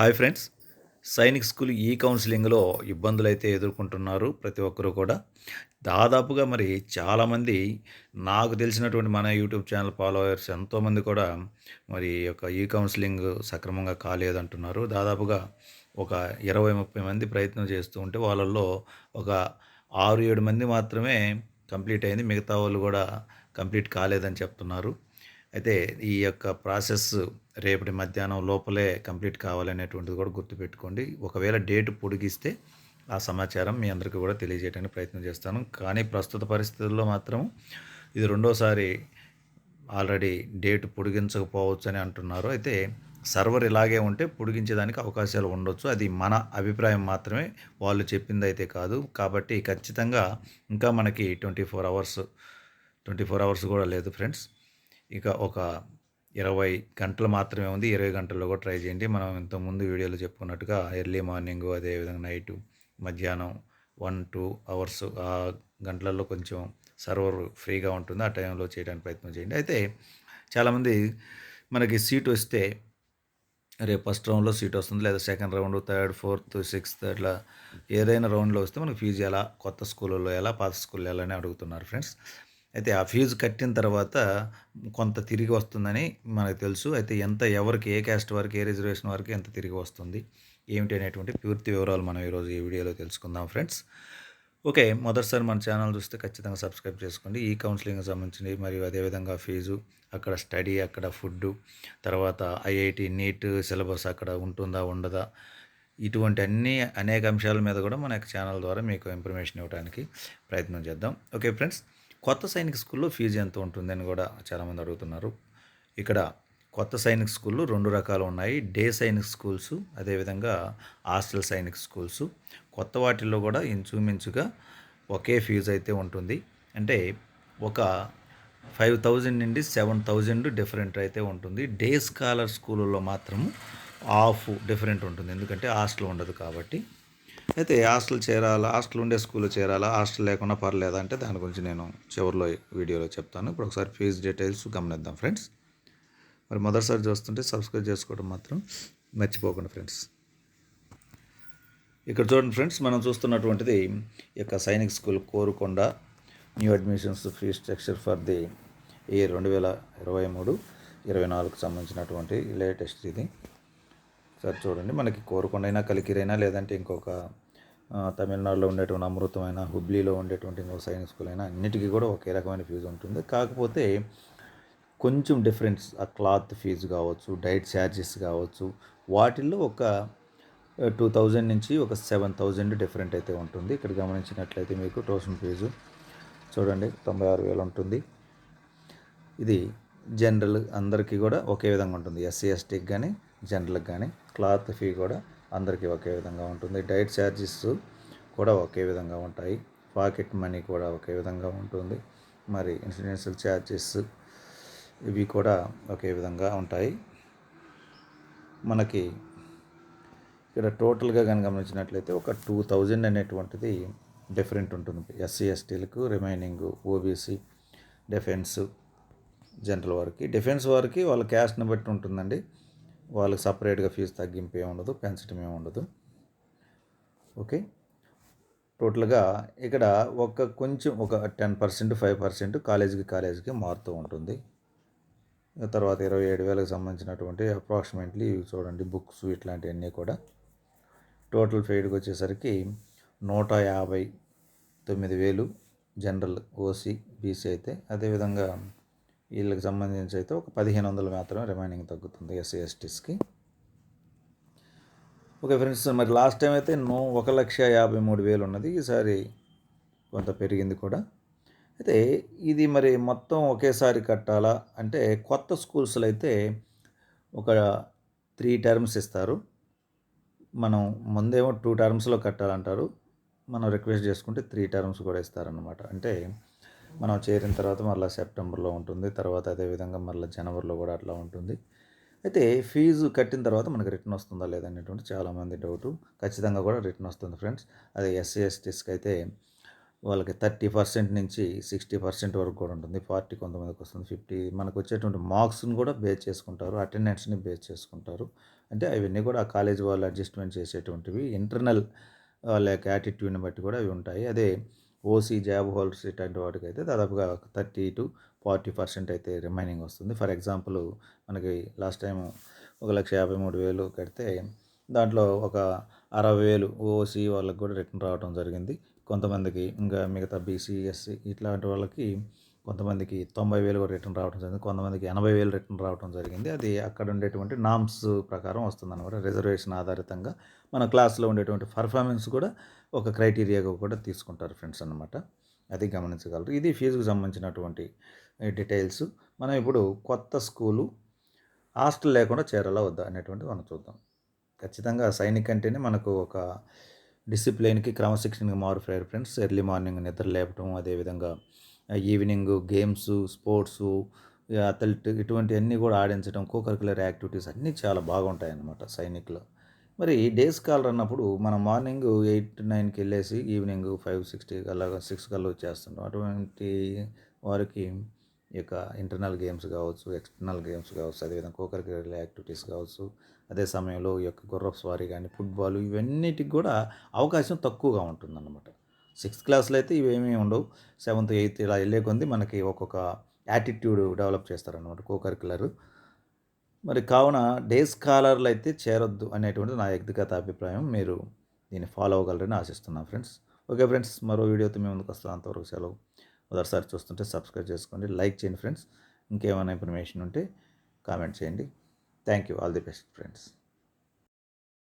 Hi friends. Sainik school ఈ కౌన్సిలింగ్లో ఇబ్బందులు అయితే ఎదుర్కొంటున్నారు ప్రతి ఒక్కరూ కూడా. దాదాపుగా మరి చాలామంది నాకు తెలిసినటువంటి మన యూట్యూబ్ ఛానల్ ఫాలోవర్స్ ఎంతోమంది కూడా మరి యొక్క ఈ కౌన్సిలింగ్ సక్రమంగా కాలేదంటున్నారు. దాదాపుగా ఒక ఇరవై ముప్పై మంది ప్రయత్నం చేస్తూ ఉంటే వాళ్ళల్లో ఒక ఆరు ఏడు మంది మాత్రమే కంప్లీట్ అయింది. మిగతా వాళ్ళు కూడా కంప్లీట్ కాలేదని చెప్తున్నారు. అయితే ఈ యొక్క ప్రాసెస్ రేపటి మధ్యాహ్నం లోపలే కంప్లీట్ కావాలనేటువంటిది కూడా గుర్తుపెట్టుకోండి. ఒకవేళ డేట్ పొడిగిస్తే ఆ సమాచారం మీ అందరికీ కూడా తెలియజేయడానికి ప్రయత్నం చేస్తాను. కానీ ప్రస్తుత పరిస్థితుల్లో మాత్రం ఇది రెండోసారి ఆల్రెడీ డేట్ పొడిగించకపోవచ్చు అని అంటున్నారు. అయితే సర్వర్ ఇలాగే ఉంటే పొడిగించేదానికి అవకాశాలు ఉండొచ్చు. అది మన అభిప్రాయం మాత్రమే. వాళ్ళు చెప్పింది అయితే కాదు. కాబట్టి ఖచ్చితంగా ఇంకా మనకి twenty four hours twenty four hours కూడా లేదు ఫ్రెండ్స్. ఇక ఒక ఇరవై గంటలు మాత్రమే ఉంది. ఇరవై గంటల్లో కూడా ట్రై చేయండి. మనం ఇంతకుముందు వీడియోలో చెప్పుకున్నట్టుగా ఎర్లీ మార్నింగ్ అదేవిధంగా నైటు మధ్యాహ్నం వన్ టూ అవర్స్ ఆ గంటలలో కొంచెం సర్వర్ ఫ్రీగా ఉంటుంది. ఆ టైంలో చేయడానికి ప్రయత్నం చేయండి. అయితే చాలామంది మనకి సీట్ వస్తే రేపు ఫస్ట్ రౌండ్లో సీట్ వస్తుంది. లేదా second round third fourth sixth అట్లా ఏదైనా రౌండ్లో వస్తే మనకి ఫీజు ఎలా కొత్త స్కూళ్ళలో ఎలా పాత స్కూల్లో ఎలా అని అడుగుతున్నారు ఫ్రెండ్స్. అయితే ఆ ఫీజు కట్టిన తర్వాత కొంత తిరిగి వస్తుందని మనకు తెలుసు. అయితే ఎంత ఎవరికి ఏ క్యాస్ట్ వారికి ఏ రిజర్వేషన్ వారికి ఎంత తిరిగి వస్తుంది? ఏమిటి అనేటువంటి పూర్తి వివరాలు మనం ఈరోజు ఈ వీడియోలో తెలుసుకుందాం ఫ్రెండ్స్. ఓకే మొదటిసారి మన ఛానల్ చూస్తే ఖచ్చితంగా సబ్స్క్రైబ్ చేసుకోండి. ఈ కౌన్సిలింగ్కి సంబంధించి మరియు అదేవిధంగా ఫీజు అక్కడ స్టడీ అక్కడ ఫుడ్ తర్వాత ఐఐటి నీట్ సిలబస్ అక్కడ ఉంటుందా ఉండదా? ఇటువంటి అన్ని అనేక అంశాల మీద కూడా మన యొక్క ఛానల్ ద్వారా మీకు ఇన్ఫర్మేషన్ ఇవ్వడానికి ప్రయత్నం చేద్దాం. ఓకే ఫ్రెండ్స్ కొత్త సైనిక స్కూల్లో ఫీజు ఎంత ఉంటుందని కూడా చాలామంది అడుగుతున్నారు. ఇక్కడ కొత్త సైనిక స్కూళ్ళు రెండు రకాలు ఉన్నాయి. డే సైనిక్ స్కూల్స్ అదేవిధంగా హాస్టల్ సైనిక్ స్కూల్స్. కొత్త వాటిల్లో కూడా ఇంచుమించుగా ఒకే ఫీజు అయితే ఉంటుంది. అంటే ఒక ఫైవ్ థౌజండ్ నుండి సెవెన్ థౌజండ్ డిఫరెంట్ అయితే ఉంటుంది. డే స్కాలర్ స్కూళ్ళలో మాత్రం ఆఫ్ డిఫరెంట్ ఉంటుంది. ఎందుకంటే హాస్టల్ ఉండదు కాబట్టి. అయితే హాస్టల్ చేరాలా? హాస్టల్ ఉండే స్కూల్లో చేరాలా? హాస్టల్ లేకుండా పర్లేదా? అంటే దాని గురించి నేను చివరిలో వీడియోలో చెప్తాను. ఇప్పుడు ఒకసారి ఫీజు డీటెయిల్స్ గమనిద్దాం ఫ్రెండ్స్. మరి మొదటిసారి చూస్తుంటే సబ్స్క్రైబ్ చేసుకోవడం మాత్రం మర్చిపోకండి ఫ్రెండ్స్. ఇక్కడ చూడండి ఫ్రెండ్స్ మనం చూస్తున్నటువంటిది ఈ యొక్క Sainik school Korukonda new admissions fee structure for the year రెండు వేల ఇరవై మూడు ఇరవై నాలుగుకు సంబంధించినటువంటి లేటెస్ట్ ఇది. సార్ చూడండి. మనకి కోరుకొండైనా కలికిరైనా లేదంటే ఇంకొక తమిళనాడులో ఉండేటువంటి అమృతమైన హుబ్లీలో ఉండేటువంటి ఇంకొక సైన్స్ స్కూల్ అయినా అన్నిటికీ కూడా ఒకే రకమైన ఫీజు ఉంటుంది. కాకపోతే కొంచెం డిఫరెన్స్ ఆ క్లాత్ ఫీజు కావచ్చు డైట్ ఛార్జెస్ కావచ్చు వాటిల్లో ఒక టూ థౌజండ్ నుంచి ఒక సెవెన్ థౌజండ్ డిఫరెంట్ అయితే ఉంటుంది. ఇక్కడ గమనించినట్లయితే మీకు ట్యూషన్ ఫీజు చూడండి తొంభై ఆరు వేలు ఉంటుంది. ఇది జనరల్ అందరికీ కూడా ఒకే విధంగా ఉంటుంది. ఎస్సీ ఎస్టీకి కానీ జనరల్కి కానీ క్లాత్ ఫీ కూడా అందరికీ ఒకే విధంగా ఉంటుంది. డైట్ ఛార్జెస్ కూడా ఒకే విధంగా ఉంటాయి. పాకెట్ మనీ కూడా ఒకే విధంగా ఉంటుంది. మరి ఇన్సూరెన్షియల్ ఛార్జెస్ ఇవి కూడా ఒకే విధంగా ఉంటాయి. మనకి ఇక్కడ టోటల్గా కనుక గమనించినట్లయితే ఒక టూ థౌజండ్ అనేటువంటిది డిఫరెంట్ ఉంటుంది. ఎస్సీ ఎస్టీలకు రిమైనింగ్ ఓబీసీ డిఫెన్స్ జనరల్ వారికి. డిఫెన్స్ వారికి వాళ్ళ క్యాస్ట్ని బట్టి ఉంటుందండి. వాళ్ళకి సపరేట్గా ఫీజు తగ్గింపు ఏమి ఉండదు పెంచడం ఏమి ఉండదు. ఓకే? టోటల్గా ఇక్కడ ఒక కొంచెం ఒక టెన్ పర్సెంట్ ఫైవ్ పర్సెంట్ కాలేజీకి కాలేజీకి మారుతూ ఉంటుంది. తర్వాత ఇరవై ఏడు వేలకు సంబంధించినటువంటి అప్రాక్సిమేట్లీ చూడండి బుక్స్ ఇట్లాంటివన్నీ కూడా. టోటల్ ఫెయిడ్కి వచ్చేసరికి నూట యాభై తొమ్మిది వేలు జనరల్ ఓసీ బీసీ అయితే అదేవిధంగా వీళ్ళకి సంబంధించి అయితే ఒక పదిహేను వందలు మాత్రమే రిమైనింగ్ తగ్గుతుంది ఎస్సీ ఎస్టీస్కి. ఓకే ఫ్రెండ్స్ మరి లాస్ట్ టైం అయితే నో ఒక లక్ష యాభై మూడు వేలు ఉన్నది. ఈసారి కొంత పెరిగింది కూడా. అయితే ఇది మరి మొత్తం ఒకేసారి కట్టాలా? అంటే కొత్త స్కూల్స్లో అయితే ఒక త్రీ టర్మ్స్ ఇస్తారు. మనం ముందేమో టూ టర్మ్స్లో కట్టాలంటారు. మనం రిక్వెస్ట్ చేసుకుంటే త్రీ టర్మ్స్ కూడా ఇస్తారనమాట అంటే మనం చేరిన తర్వాత మళ్ళీ సెప్టెంబర్లో ఉంటుంది. తర్వాత అదేవిధంగా మళ్ళీ జనవరిలో కూడా అట్లా ఉంటుంది. అయితే ఫీజు కట్టిన తర్వాత మనకి రిటర్న్ వస్తుందా లేదనేటువంటి చాలామంది డౌట్. ఖచ్చితంగా కూడా రిటర్న్ వస్తుంది ఫ్రెండ్స్. అదే ఎస్సీ ఎస్టీస్కి అయితే వాళ్ళకి థర్టీ పర్సెంట్ నుంచి సిక్స్టీ పర్సెంట్ వరకు కూడా ఉంటుంది. ఫార్టీ కొంతమందికి వస్తుంది. ఫిఫ్టీ మనకు వచ్చేటువంటి మార్క్స్ని కూడా బేస్ చేసుకుంటారు. అటెండెన్స్ని బేస్ చేసుకుంటారు. అంటే అవన్నీ కూడా ఆ కాలేజ్ వాళ్ళు అడ్జస్ట్మెంట్ చేసేటువంటివి. ఇంటర్నల్ వాళ్ళ యొక్క యాటిట్యూడ్ని బట్టి కూడా అవి ఉంటాయి. అదే ఓసీ జాబ్ హోల్డర్స్ ఇట్లాంటి వాటికి అయితే దాదాపుగా థర్టీ టు ఫార్టీ పర్సెంట్ అయితే రిమైనింగ్ వస్తుంది. ఫర్ ఎగ్జాంపుల్ మనకి లాస్ట్ టైం ఒక లక్ష యాభై మూడు వేలు కడితే దాంట్లో ఒక అరవై వేలు ఓసీ వాళ్ళకి కూడా రిటర్న్ రావడం జరిగింది. కొంతమందికి ఇంకా మిగతా బీసీ ఎస్సీ ఇట్లాంటి వాళ్ళకి కొంతమందికి తొంభై వేలు కూడా రిటర్న్ రావడం జరిగింది కొంతమందికి ఎనభై వేలు రిటర్న్ రావడం జరిగింది. అది అక్కడ ఉండేటువంటి నామ్స్ ప్రకారం వస్తుంది అనమాట రిజర్వేషన్ ఆధారితంగా మన క్లాస్లో ఉండేటువంటి పర్ఫార్మెన్స్ కూడా ఒక క్రైటీరియాగా కూడా తీసుకుంటారు ఫ్రెండ్స్ అనమాట అది గమనించగలరు. ఇది ఫీజుకు సంబంధించినటువంటి డీటెయిల్స్. మనం ఇప్పుడు కొత్త స్కూలు హాస్టల్ లేకుండా చేరాలా వద్దా అనేటువంటిది మనం చూద్దాం. ఖచ్చితంగా సైనిక్ అంటేనే మనకు ఒక డిసిప్లిన్కి క్రమశిక్షణకి మారుపోయారు ఫ్రెండ్స్. ఎర్లీ మార్నింగ్ నిద్ర లేపటం అదేవిధంగా ఈవినింగ్ గేమ్స్ స్పోర్ట్స్ అథ్లెట్ ఇటువంటివన్నీ కూడా ఆడించడం కో కరికులర్ యాక్టివిటీస్ అన్నీ చాలా బాగుంటాయి అన్నమాట సైనిక్లో. మరి డేస్ కాలర్ అన్నప్పుడు మనం మార్నింగ్ ఎయిట్ నైన్కి వెళ్ళేసి ఈవినింగ్ ఫైవ్ సిక్స్టీ కల్లా సిక్స్ కల్లా వచ్చేస్తుంటాం. అటువంటి వారికి ఈ యొక్క ఇంటర్నల్ గేమ్స్ కావచ్చు ఎక్స్టర్నల్ గేమ్స్ కావచ్చు అదేవిధంగా కోకరికల్ యాక్టివిటీస్ కావచ్చు అదే సమయంలో ఈ యొక్క గుర్రపు స్వారీ కానీ ఫుట్బాల్ ఇవన్నిటికి కూడా అవకాశం తక్కువగా ఉంటుందన్నమాట. సిక్స్త్ క్లాస్లో అయితే ఇవేమీ ఉండవు. సెవెంత్ ఎయిత్ ఇలా వెళ్ళే కొంది మనకి ఒక్కొక్క యాటిట్యూడ్ డెవలప్ చేస్తారనమాట కోకరికులర్ మరి కావున డే స్కాలర్లు అయితే చేరొద్దు అనేటువంటి నా వ్యక్తిగత అభిప్రాయం. మీరు దీన్ని ఫాలో అవ్వగలరని ఆశిస్తున్నాను ఫ్రెండ్స్. ఓకే ఫ్రెండ్స్ మరో వీడియోతో మేము ముందుకు వస్తాం అంతవరకు సెలవు. మొదటిసారి చూస్తుంటే సబ్స్క్రైబ్ చేసుకోండి లైక్ చేయండి ఫ్రెండ్స్. ఇంకేమైనా ఇన్ఫర్మేషన్ ఉంటే కామెంట్ చేయండి. Thank you all the best friends.